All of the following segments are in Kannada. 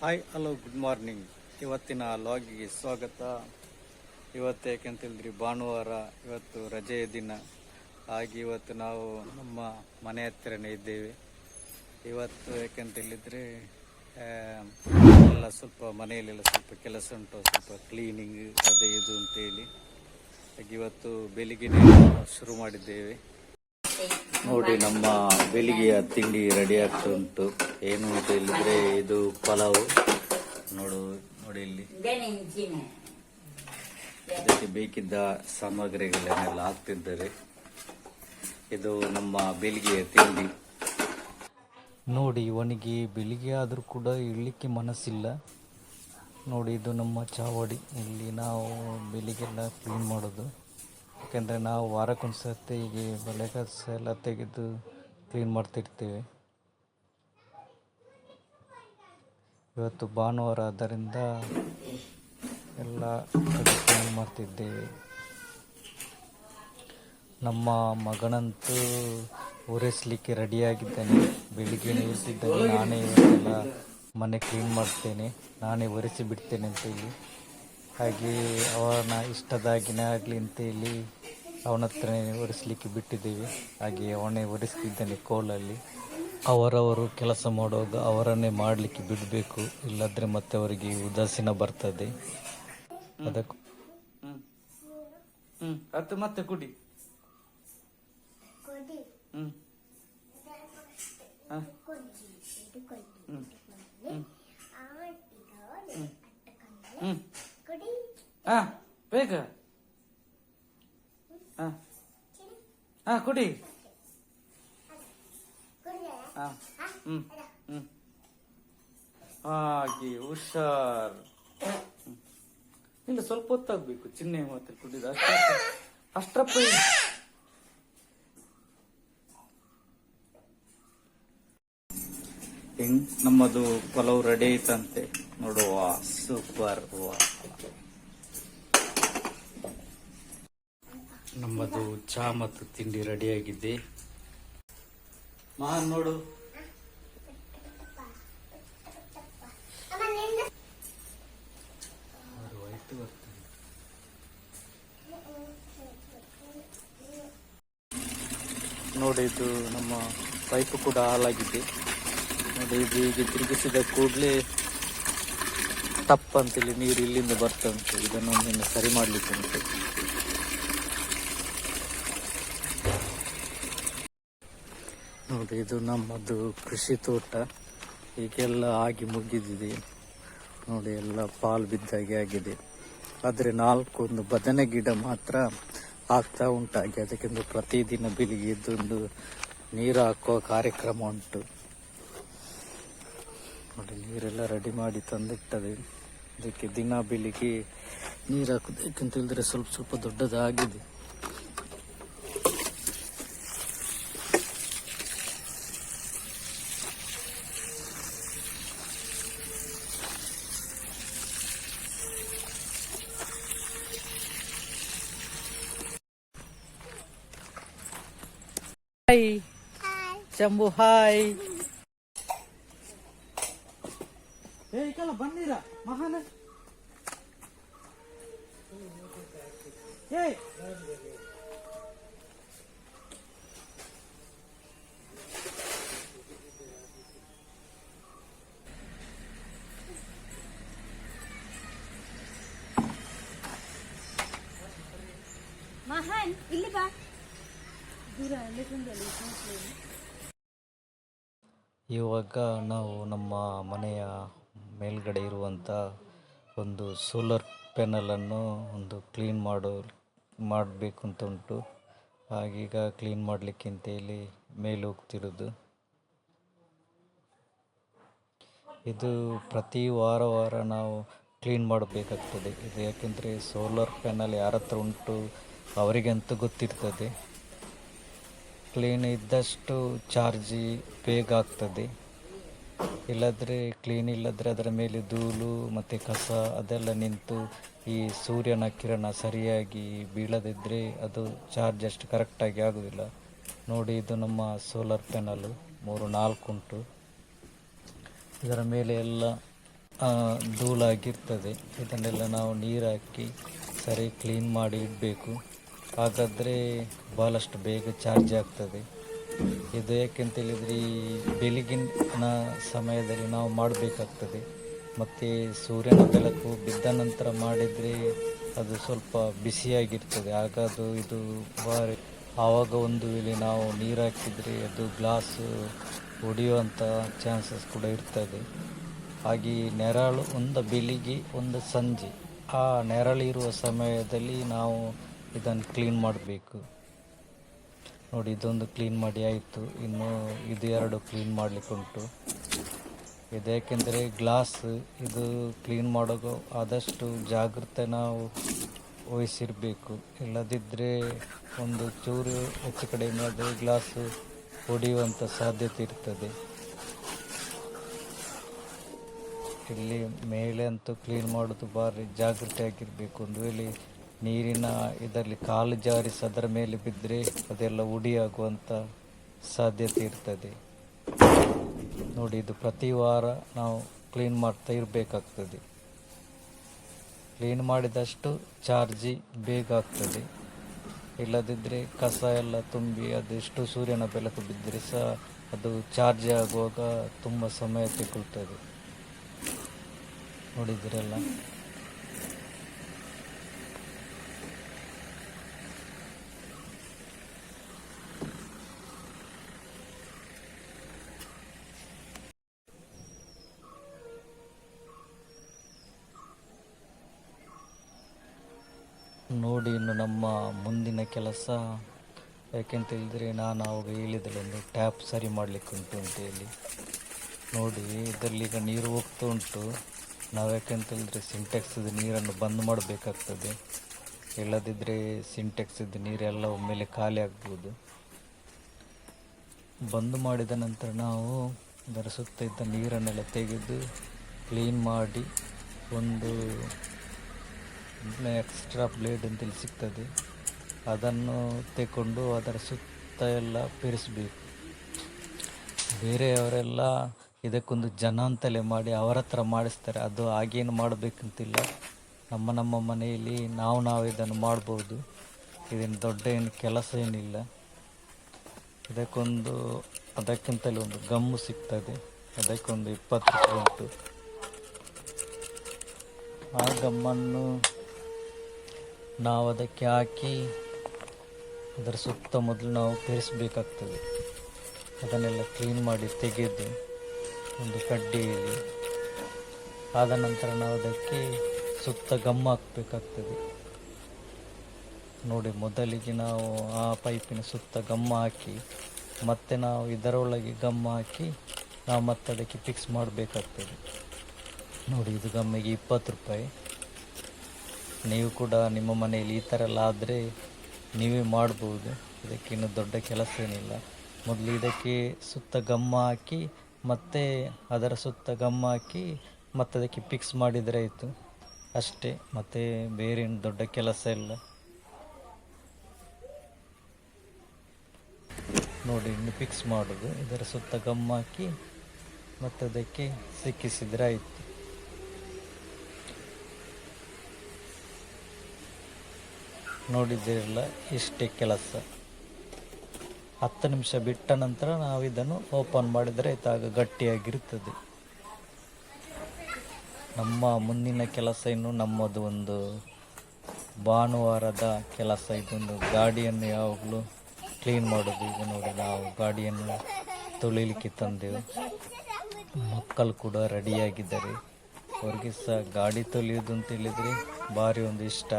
ಹಾಯ್ ಹಲೋ ಗುಡ್ ಮಾರ್ನಿಂಗ್ ಇವತ್ತಿನ ಲಾಗಿಗೆ ಸ್ವಾಗತ. ಇವತ್ತು ಯಾಕೆಂತೇಳಿದ್ರಿ ಭಾನುವಾರ ಇವತ್ತು ರಜೆಯ ದಿನ. ಹಾಗೆ ಇವತ್ತು ನಾವು ನಮ್ಮ ಮನೆ ಹತ್ತಿರನೇ ಇದ್ದೇವೆ. ಇವತ್ತು ಯಾಕೆಂತ ಹೇಳಿದ್ರೆ ಆ, ಎಲ್ಲ ಸ್ವಲ್ಪ ಮನೆಯಲ್ಲೆಲ್ಲ ಸ್ವಲ್ಪ ಕೆಲಸ ಉಂಟು ಸ್ವಲ್ಪ ಕ್ಲೀನಿಂಗ್ ಅದೇ ಇದು ಅಂತೇಳಿ. ಹಾಗೆ ಇವತ್ತು ಬೆಳಿಗ್ಗೆ ಶುರು ಮಾಡಿದ್ದೇವೆ. ನೋಡಿ, ನಮ್ಮ ಬೆಳಿಗ್ಗೆಯ ತಿಂಡಿ ರೆಡಿ ಆಗ್ತಾ ಉಂಟು. ಏನು ಅಂತ ಹೇಳಿದ್ರೆ ಇದು ಪಲಾವ್. ನೋಡು, ನೋಡಿ ಇಲ್ಲಿ. ಅದಕ್ಕೆ ಬೇಕಿದ್ದ ಸಾಮಗ್ರಿಗಳನ್ನೆಲ್ಲ ಹಾಕ್ತಿದ್ದಾರೆ. ಇದು ನಮ್ಮ ಬೆಳಿಗ್ಗೆಯ ತಿಂಡಿ. ನೋಡಿ ಇವನಿಗೆ ಬೆಳಿಗ್ಗೆ ಆದರೂ ಕೂಡ ಇಡಲಿಕ್ಕೆ ಮನಸ್ಸಿಲ್ಲ. ನೋಡಿ, ಇದು ನಮ್ಮ ಚಾವಡಿ. ಇಲ್ಲಿ ನಾವು ಬೆಳಿಗ್ಗೆಲ್ಲ ಕ್ಲೀನ್ ಮಾಡೋದು. ಯಾಕೆಂದರೆ ನಾವು ವಾರಕ್ಕೊಂದು ಸರ್ತಿ ಹೀಗೆ ಬಳೆ ಕಸ ಎಲ್ಲ ತೆಗೆದು ಕ್ಲೀನ್ ಮಾಡ್ತಿರ್ತೇವೆ. ಇವತ್ತು ಭಾನುವಾರ ಆದ್ದರಿಂದ ಎಲ್ಲ ಕ್ಲೀನ್ ಮಾಡ್ತಿದ್ದೇವೆ. ನಮ್ಮ ಮಗನಂತೂ ಒರೆಸ್ಲಿಕ್ಕೆ ರೆಡಿಯಾಗಿದ್ದಾನೆ. ಬೆಳಿಗ್ಗೆ ನಿಲ್ಲಿಸಿದ್ದಾನೆ ನಾನೇ ಇವತ್ತೆಲ್ಲ ಮನೆ ಕ್ಲೀನ್ ಮಾಡ್ತೇನೆ. ನಾನೇ ಒರೆಸಿ ಬಿಡ್ತೇನೆ ಅಂತ ಹೇಳಿ. ಹಾಗೆ ಅವನ ಇಷ್ಟದಾಗಿನೇ ಆಗಲಿ ಅಂತ ಹೇಳಿ ಅವನ ಹತ್ರನೇ ಒರೆಸಲಿಕ್ಕೆ ಬಿಟ್ಟಿದ್ದೇವೆ. ಹಾಗೆ ಅವನೇ ಒರೆಸ್ತಿದ್ದಾನೆ ಕೋಲಲ್ಲಿ. ಅವರವರು ಕೆಲಸ ಮಾಡುವಾಗ ಅವರನ್ನೇ ಮಾಡಲಿಕ್ಕೆ ಬಿಡಬೇಕು. ಇಲ್ಲದ್ರೆ ಮತ್ತೆ ಅವರಿಗೆ ಉದಾಸೀನ ಬರ್ತದೆ. ಅದಕ್ಕೂ ಹ್ಮ್. ಅದು ಮತ್ತೆ ಕುಡಿ. ಹ್ಮ್. ಹ? ಹ್ಮ್. ಹ್ಮ್. ಹ್ಮ್. ಆ, ಬೇಗ ಆ. ಕುಡಿ. ಹಾಗೆ ಹುಷಾರ್. ಇಲ್ಲ ಸ್ವಲ್ಪ ಹೊತ್ತಾಗಬೇಕು. ಚಿನ್ನೆ ಮಾತ್ರ ಕುಡಿದ ಅಷ್ಟ ಅಷ್ಟ್ರಪ್ಪ ಇಲ್ಲ. ಹೆಂಗ್ ನಮ್ಮದು ಪಲಾವ್ ರೆಡಿ ಐತಂತೆ. ನೋಡುವ ಸೂಪರ್ ನಮ್ಮದು ಚಹಾ ಮತ್ತು ತಿಂಡಿ ರೆಡಿ ಆಗಿದೆ ಮಹಾನ್ ನೋಡು. ನೋಡಿ, ಇದು ನಮ್ಮ ಪೈಪ್ ಕೂಡ ಹಾಳಾಗಿದೆ ನೋಡಿ, ಇದು ಹೀಗೆ ತಿರುಗಿಸಿದ ಕೂಡಲೇ ತಪ್ಪಂತೇಳಿ ನೀರು ಇಲ್ಲಿಂದ ಬರ್ತಂತೆ. ಇದನ್ನು ಸರಿ ಮಾಡಲಿಕ್ಕೆ ಉಂಟು ನೋಡಿ, ಇದು ನಮ್ಮದು ಕೃಷಿ ತೋಟ. ಈಗೆಲ್ಲ ಆಗಿ ಮುಗಿದಿದೆ. ನೋಡಿ, ಎಲ್ಲ ಪಾಲು ಬಿದ್ದಾಗೆ ಆಗಿದೆ. ಆದರೆ ನಾಲ್ಕೊಂದು ಬದನೆ ಗಿಡ ಮಾತ್ರ ಆಗ್ತಾ ಉಂಟಾಗಿ, ಅದಕ್ಕೆಂದು ಪ್ರತಿದಿನ ಬೆಳಿಗ್ಗೆ ಇದೊಂದು ನೀರು ಹಾಕುವ ಕಾರ್ಯಕ್ರಮ ಉಂಟು. ನೋಡಿ, ನೀರೆಲ್ಲ ರೆಡಿ ಮಾಡಿ ತಂದಿಟ್ಟದೆ. ಅದಕ್ಕೆ ದಿನ ಬೆಳಿಗ್ಗೆ ನೀರು ಹಾಕುದು, ಯಾಕಂತ ಹೇಳಿದ್ರೆ ಸ್ವಲ್ಪ ಸ್ವಲ್ಪ ದೊಡ್ಡದಾಗಿದೆ. ಹಾಯ್ ಶಂಭು ಹಾಯ್ ಏ ಕಲ ಬಂದಿರ ಮಹಾನ ಏ ಇವಾಗ ನಾವು ನಮ್ಮ ಮನೆಯ ಮೇಲ್ಗಡೆ ಇರುವಂಥ ಒಂದು ಸೋಲಾರ್ ಪ್ಯಾನಲನ್ನು ಒಂದು ಕ್ಲೀನ್ ಮಾಡೋ, ಮಾಡಬೇಕು ಅಂತ ಉಂಟು. ಆಗೀಗ ಕ್ಲೀನ್ ಮಾಡಲಿಕ್ಕೆ ಇಲ್ಲಿ ಮೇಲೆ ಹೋಗ್ತಿರೋದು. ಇದು ಪ್ರತಿ ವಾರ ವಾರ ನಾವು ಕ್ಲೀನ್ ಮಾಡಬೇಕಾಗ್ತದೆ. ಇದು ಯಾಕೆಂದರೆ ಸೋಲಾರ್ ಪ್ಯಾನಲ್ ಯಾರ ಹತ್ರ ಉಂಟು ಅವರಿಗಂತೂ ಗೊತ್ತಿರ್ತದೆ. ಕ್ಲೀನ್ ಇದ್ದಷ್ಟು ಚಾರ್ಜಿ ಬೇಗ ಆಗ್ತದೆ. ಇಲ್ಲದ್ರೆ ಕ್ಲೀನ್ ಇಲ್ಲದ್ರೆ ಅದರ ಮೇಲೆ ಧೂಳು ಮತ್ತು ಕಸ ಅದೆಲ್ಲ ನಿಂತು ಈ ಸೂರ್ಯನ ಕಿರಣ ಸರಿಯಾಗಿ ಬೀಳದಿದ್ದರೆ ಅದು ಚಾರ್ಜ್ ಅಷ್ಟು ಕರೆಕ್ಟಾಗಿ ಆಗುವುದಿಲ್ಲ ನೋಡಿ ಇದು ನಮ್ಮ ಸೋಲಾರ್ ಪ್ಯಾನಲು ಮೂರು ನಾಲ್ಕು ಉಂಟು. ಇದರ ಮೇಲೆ ಎಲ್ಲ ಧೂಳಾಗಿರ್ತದೆ. ಇದನ್ನೆಲ್ಲ ನಾವು ನೀರು ಹಾಕಿ ಸರಿ ಕ್ಲೀನ್ ಮಾಡಿ ಇಡಬೇಕು. ಹಾಗಾದರೆ ಭಾಳಷ್ಟು ಬೇಗ ಚಾರ್ಜ್ ಆಗ್ತದೆ. ಇದು ಯಾಕೆಂತ ಹೇಳಿದರೆ ಈ ಬೆಳಗಿನ ಸಮಯದಲ್ಲಿ ನಾವು ಮಾಡಬೇಕಾಗ್ತದೆ. ಮತ್ತು ಸೂರ್ಯನ ಬೆಳಕು ಬಿದ್ದ ನಂತರ ಮಾಡಿದರೆ ಅದು ಸ್ವಲ್ಪ ಬಿಸಿಯಾಗಿರ್ತದೆ ಆಗ ಅದು, ಇದು ಭಾರಿ. ಆವಾಗ ಒಂದು ವೇಳೆ ನಾವು ನೀರು ಹಾಕಿದರೆ ಅದು ಗ್ಲಾಸ್ ಒಡೆಯುವಂಥ ಚಾನ್ಸಸ್ ಕೂಡ ಇರ್ತದೆ. ಹಾಗೆ ನೆರಳು ಒಂದು ಬೆಳಿಗ್ಗೆ ಒಂದು ಸಂಜೆ. ಆ ನೆರಳಿರುವ ಸಮಯದಲ್ಲಿ ನಾವು ಇದನ್ನು ಕ್ಲೀನ್ ಮಾಡಬೇಕು. ನೋಡಿ, ಇದೊಂದು ಕ್ಲೀನ್ ಮಾಡಿ ಆಯಿತು. ಇನ್ನು ಇದು ಎರಡು ಕ್ಲೀನ್ ಮಾಡಲಿಕ್ಕುಂಟು ಇದು ಯಾಕೆಂದರೆ ಗ್ಲಾಸ್ ಇದು ಕ್ಲೀನ್ ಮಾಡೋದು ಆದಷ್ಟು ಜಾಗ್ರತೆ ನಾವು ವಹಿಸಿರಬೇಕು. ಇಲ್ಲದಿದ್ದರೆ ಒಂದು ಚೂರು ಹೆಚ್ಚು ಕಡಿಮೆ ಆದರೆ ಗ್ಲಾಸು ಹೊಡೆಯುವಂಥ ಸಾಧ್ಯತೆ ಇರ್ತದೆ. ಇಲ್ಲಿ ಮೇಲೆ ಅಂತೂ ಕ್ಲೀನ್ ಮಾಡೋದು ಭಾರಿ ಜಾಗ್ರತೆ ಆಗಿರಬೇಕು ಒಂದು ವೇಳೆ ನೀರಿನ ಇದರಲ್ಲಿ ಕಾಲು ಜಾರಿಸಿ ಅದರ ಮೇಲೆ ಬಿದ್ದರೆ ಅದೆಲ್ಲ ಉಡಿಯಾಗುವಂಥ ಸಾಧ್ಯತೆ ಇರ್ತದೆ. ನೋಡಿ, ಇದು ಪ್ರತಿ ವಾರ ನಾವು ಕ್ಲೀನ್ ಮಾಡ್ತಾ ಇರಬೇಕಾಗ್ತದೆ. ಕ್ಲೀನ್ ಮಾಡಿದಷ್ಟು ಚಾರ್ಜಿ ಬೇಗ ಆಗ್ತದೆ. ಇಲ್ಲದಿದ್ದರೆ ಕಸ ಎಲ್ಲ ತುಂಬಿ ಅದೆಷ್ಟು ಸೂರ್ಯನ ಬೆಳಕು ಬಿದ್ದರೆ ಸಹ ಅದು ಚಾರ್ಜ್ ಆಗುವಾಗ ತುಂಬ ಸಮಯ ತೆಗೊಳ್ತದೆ. ನೋಡಿದಿರಲ್ಲ? ನೋಡಿ ಇನ್ನು ನಮ್ಮ ಮುಂದಿನ ಕೆಲಸ. ಯಾಕೆಂತ ಹೇಳಿದರೆ ನಾನು ಅವಾಗ ಹೇಳಿದ್ರೆ ಒಂದು ಟ್ಯಾಪ್ ಸರಿ ಮಾಡಲಿಕ್ಕೆ ಉಂಟು ಅಂತ ಹೇಳಿ. ನೋಡಿ, ಇದರಲ್ಲಿ ಈಗ ನೀರು ಹೋಗ್ತಾ ಉಂಟು. ನಾವು ಯಾಕೆಂತ ಹೇಳಿದ್ರೆ ಸಿಂಟೆಕ್ಸ್ದು ನೀರನ್ನು ಬಂದ್ ಮಾಡಬೇಕಾಗ್ತದೆ. ಇಲ್ಲದಿದ್ದರೆ ಸಿಂಟೆಕ್ಸಿದ ನೀರೆಲ್ಲ ಒಮ್ಮೆಲೆ ಖಾಲಿ ಆಗ್ಬೋದು. ಬಂದ್ ಮಾಡಿದ ನಂತರ ನಾವು ಅದರ ಸುತ್ತ ಇದ್ದ ನೀರನ್ನೆಲ್ಲ ತೆಗೆದು, ಕ್ಲೀನ್ ಮಾಡಿ ಒಂದು ಎಕ್ಸ್ಟ್ರಾ ಬ್ಲೇಡ್ ಅಂತೇಳಿ ಸಿಗ್ತದೆ. ಅದನ್ನು ತೆಕೊಂಡು ಅದರ ಸುತ್ತ ಎಲ್ಲ ಪೇರಿಸಬೇಕು. ಬೇರೆಯವರೆಲ್ಲ ಇದಕ್ಕೊಂದು ಜನ ಅಂತಲೇ ಮಾಡಿ ಅವರ ಹತ್ರ ಮಾಡಿಸ್ತಾರೆ. ಅದು ಹಾಗೇನು ಮಾಡಬೇಕಂತಿಲ್ಲ. ನಮ್ಮ ನಮ್ಮ ಮನೆಯಲ್ಲಿ ನಾವು ನಾವು ಇದನ್ನು ಮಾಡ್ಬೋದು. ಇದೇನು ದೊಡ್ಡ ಏನು ಕೆಲಸ ಏನಿಲ್ಲ. ಇದಕ್ಕೊಂದು ಅದಕ್ಕಿಂತಲೂ ಒಂದು ಗಮ್ಮು ಸಿಗ್ತದೆ. ಅದಕ್ಕೊಂದು ಇಪ್ಪತ್ತು ಉಂಟು ಆ ಗಮ್ಮನ್ನು ನಾವು ಅದಕ್ಕೆ ಹಾಕಿ ಅದರ ಸುತ್ತ ಮೊದಲು ನಾವು ಬೆರೆಸಬೇಕಾಗ್ತದೆ ಅದನ್ನೆಲ್ಲ ಕ್ಲೀನ್ ಮಾಡಿ ತೆಗೆದು ಒಂದು ಕಡ್ಡಿಯಲ್ಲಿ ಆದ ನಂತರ ನಾವು ಅದಕ್ಕೆ ಸುತ್ತ ಗಮ್ ಹಾಕಬೇಕಾಗ್ತದೆ. ನೋಡಿ, ಮೊದಲಿಗೆ ನಾವು ಆ ಪೈಪಿನ ಸುತ್ತ ಗಮ್ಮ ಹಾಕಿ, ಮತ್ತೆ ನಾವು ಇದರೊಳಗೆ ಗಮ್ಮ ಹಾಕಿ ನಾವು ಮತ್ತೆ ಅದಕ್ಕೆ ಫಿಕ್ಸ್ ಮಾಡಬೇಕಾಗ್ತದೆ. ನೋಡಿ, ಇದು ಗಮ್ಮಿಗೆ ಇಪ್ಪತ್ತು ರೂಪಾಯಿ. ನೀವು ಕೂಡ ನಿಮ್ಮ ಮನೆಯಲ್ಲಿ ಈ ಥರ ಎಲ್ಲ ಆದರೆ ನೀವೇ ಮಾಡ್ಬೋದು. ಇದಕ್ಕಿನ್ನು ದೊಡ್ಡ ಕೆಲಸ ಏನಿಲ್ಲ. ಮೊದಲು ಇದಕ್ಕೆ ಸುತ್ತ ಗಮ್ಮ ಹಾಕಿ, ಮತ್ತೆ ಅದರ ಸುತ್ತ ಗಮ್ಮ ಹಾಕಿ, ಮತ್ತು ಅದಕ್ಕೆ ಫಿಕ್ಸ್ ಮಾಡಿದರೆ ಆಯಿತು. ಅಷ್ಟೇ, ಮತ್ತೆ ಬೇರೆ ದೊಡ್ಡ ಕೆಲಸ ಇಲ್ಲ. ನೋಡಿ, ಇನ್ನು ಫಿಕ್ಸ್ ಮಾಡೋದು. ಇದರ ಸುತ್ತ ಗಮ್ಮ ಹಾಕಿ, ಮತ್ತು ಅದಕ್ಕೆ ಸಿಕ್ಕಿಸಿದ್ರೆ ಆಯಿತು. ನೋಡಿದ್ದೀರಲ್ಲ ಇಷ್ಟೇ ಕೆಲಸ. ಹತ್ತು ನಿಮಿಷ ಬಿಟ್ಟ ನಂತರ ನಾವು ಇದನ್ನು ಓಪನ್ ಮಾಡಿದರೆ ಇದಾಗ ಗಟ್ಟಿಯಾಗಿರುತ್ತದೆ. ನಮ್ಮ ಮುಂದಿನ ಕೆಲಸ ಇನ್ನು ನಮ್ಮದು ಒಂದು ಭಾನುವಾರದ ಕೆಲಸ. ಇದೊಂದು ಗಾಡಿಯನ್ನು ಯಾವಾಗಲೂ ಕ್ಲೀನ್ ಮಾಡೋದು. ಈಗ ನೋಡಿ, ನಾವು ಗಾಡಿಯನ್ನು ತೊಳಿಲಿಕ್ಕೆ ತಂದೆವು. ಮಕ್ಕಳು ಕೂಡ ರೆಡಿಯಾಗಿದ್ದಾರೆ. ಅವ್ರಿಗೆ ಸಹ ಗಾಡಿ ತೊಳೆಯೋದು ಅಂತ ಹೇಳಿದರೆ ಭಾರಿ ಒಂದು ಇಷ್ಟ.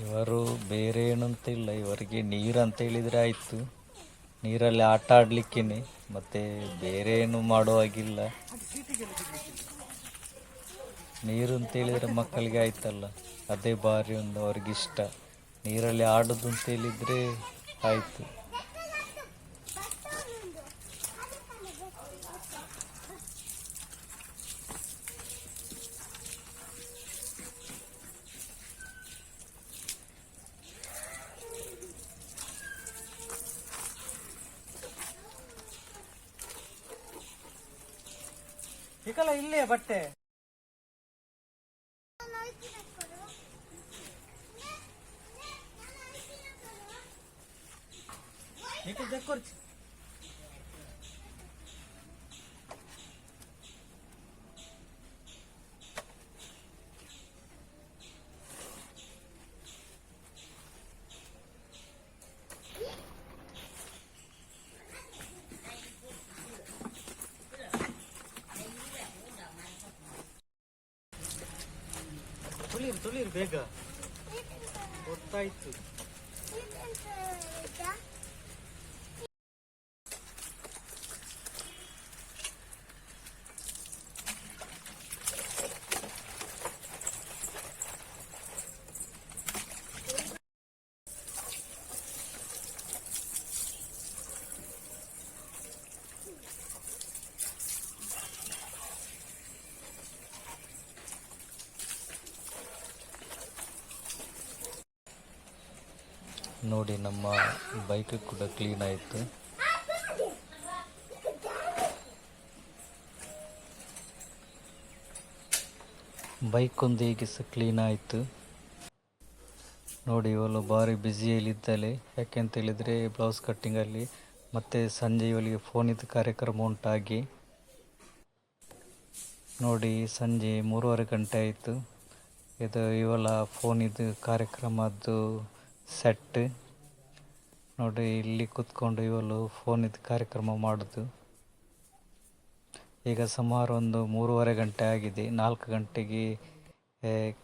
ಇವರು ಬೇರೆ ಏನಂತಿಲ್ಲ ಇವರಿಗೆ ನೀರು ಅಂತ ಹೇಳಿದರೆ ಆಯಿತು. ನೀರಲ್ಲಿ ಆಟ ಆಡಲಿಕ್ಕೇನೆ, ಮತ್ತೆ ಬೇರೆ ಏನು ಮಾಡುವಾಗಿಲ್ಲ ನೀರು ಅಂತ ಹೇಳಿದರೆ ಮಕ್ಕಳಿಗೆ ಆಯ್ತಲ್ಲ, ಅದೇ ಬಾರಿ ಒಂದು ಅವ್ರಿಗೆ ಇಷ್ಟ ನೀರಲ್ಲಿ ಆಡೋದು ಅಂತ ಹೇಳಿದರೆ ಆಯಿತು ಇಕಲ್ಲ ಇಲ್ಲೇ ಬಟ್ಟೆ. ಇಕ ಜಕ್ಕೊರ್ಚಿ ತುಳಿರು ತುಳಿರು ಬೇಗ ಗೊತ್ತಾಯ್ತು ನೋಡಿ, ನಮ್ಮ ಬೈಕ್ ಕೂಡ ಕ್ಲೀನ್ ಆಯಿತು. ಬೈಕ್ ಒಂದು ಹೇಗೆ ಸಹ ಕ್ಲೀನ್ ಆಯಿತು. ನೋಡಿ ಇವಳು ಭಾರಿ ಬ್ಯುಸಿಯಲ್ಲಿದ್ದಾಳೆ ಯಾಕೆಂತ ಹೇಳಿದರೆ ಬ್ಲೌಸ್ ಕಟ್ಟಿಂಗಲ್ಲಿ ಮತ್ತು ಸಂಜೆ ಇವಳಿಗೆ ಫೋನಿದ್ದು ಕಾರ್ಯಕ್ರಮ ಉಂಟಾಗಿ. ನೋಡಿ, ಸಂಜೆ ಮೂರುವರೆ ಗಂಟೆ ಆಯಿತು. ಇದು ಇವಳ ಫೋನಿದ್ದು ಕಾರ್ಯಕ್ರಮದ್ದು ಸೆಟ್ ನೋಡಿ, ಇಲ್ಲಿ ಕೂತ್ಕೊಂಡು ಇವಳು ಫೋನಿದ್ದು ಕಾರ್ಯಕ್ರಮ ಮಾಡಿದ್ದು ಈಗ ಸುಮಾರು ಒಂದು ಮೂರುವರೆ ಗಂಟೆ ಆಗಿದೆ. ನಾಲ್ಕು ಗಂಟೆಗೆ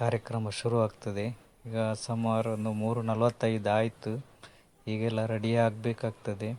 ಕಾರ್ಯಕ್ರಮ ಶುರು ಆಗ್ತದೆ. ಈಗ ಸುಮಾರು ಒಂದು ಮೂರು ನಲವತ್ತೈದು ಆಯಿತು. ಈಗೆಲ್ಲ ರೆಡಿ ಆಗಬೇಕಾಗ್ತದೆ.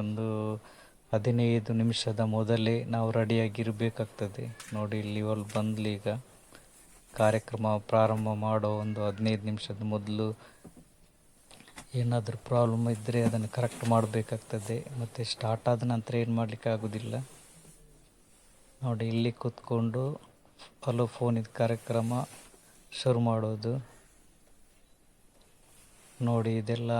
ಒಂದು ಹದಿನೈದು ನಿಮಿಷದ ಮೊದಲೇ ನಾವು ರೆಡಿಯಾಗಿರಬೇಕಾಗ್ತದೆ ನೋಡಿ, ಇಲ್ಲಿ ಇವಳು ಬಂದ್ಲಿ ಈಗ. ಕಾರ್ಯಕ್ರಮ ಪ್ರಾರಂಭ ಮಾಡೋ ಒಂದು ಹದಿನೈದು ನಿಮಿಷದ ಮೊದಲು ಏನಾದರೂ ಪ್ರಾಬ್ಲಮ್ ಇದ್ದರೆ ಅದನ್ನು ಕರೆಕ್ಟ್ ಮಾಡಬೇಕಾಗ್ತದೆ. ಮತ್ತು ಸ್ಟಾರ್ಟ್ ಆದ ನಂತರ ಏನು ಮಾಡಲಿಕ್ಕೆ ಆಗೋದಿಲ್ಲ ನೋಡಿ, ಇಲ್ಲಿ ಕೂತ್ಕೊಂಡು ಹಲೋ ಫೋನಿದ ಕಾರ್ಯಕ್ರಮ ಶುರು ಮಾಡೋದು. ನೋಡಿ, ಇದೆಲ್ಲ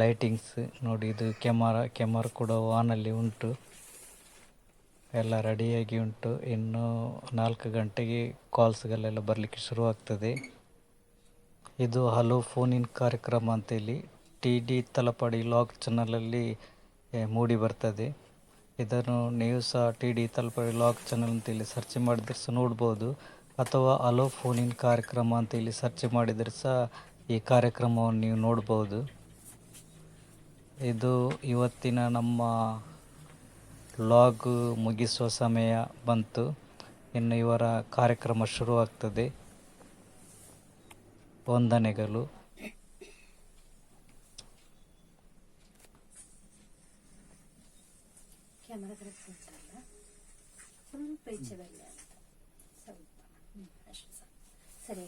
ಲೈಟಿಂಗ್ಸ್ ನೋಡಿ, ಇದು ಕ್ಯಾಮರಾ ಕ್ಯಾಮರ ಕೂಡ ಆನಲ್ಲಿ ಉಂಟು. ಎಲ್ಲ ರೆಡಿಯಾಗಿ ಉಂಟು. ಇನ್ನು ನಾಲ್ಕು ಗಂಟೆಗೆ ಕಾಲ್ಸ್ಗಳೆಲ್ಲ ಬರಲಿಕ್ಕೆ ಶುರುವಾಗ್ತದೆ. ಇದು ಹಲೋ ಫೋನಿನ ಕಾರ್ಯಕ್ರಮ ಅಂತೇಳಿ ಟಿ ಡಿ ತಲಪಾಡಿ ಲಾಗ್ ಚಾನಲಲ್ಲಿ ಮೂಡಿ ಬರ್ತದೆ. ಇದನ್ನು ನೀವು ಸಹ T D Talapady lock channel ಅಂತೇಳಿ ಸರ್ಚ್ ಮಾಡಿದ್ರೆ ಸಹ ನೋಡ್ಬೋದು. ಅಥವಾ ಅಲೋ ಫೋನಿನ್ ಕಾರ್ಯಕ್ರಮ ಅಂತೇಳಿ ಸರ್ಚ್ ಮಾಡಿದರೆ ಸಹ ಈ ಕಾರ್ಯಕ್ರಮವನ್ನು ನೀವು ನೋಡ್ಬೋದು. ಇದು ಇವತ್ತಿನ ನಮ್ಮ ಲಾಗ್ ಮುಗಿಸುವ ಸಮಯ ಬಂತು. ಇನ್ನು ಇವರ ಕಾರ್ಯಕ್ರಮ ಶುರುವಾಗ್ತದೆ. ವಂದನೆಗಳು ಕ್ಯಾಮರಾ ಕರೆಕ್ಟ್ ಉಂಟಲ್ಲ ಸ್ವಲ್ಪ ಈಚೆ ಬರಲಿ ಅಂತ ಸ್ವಲ್ಪ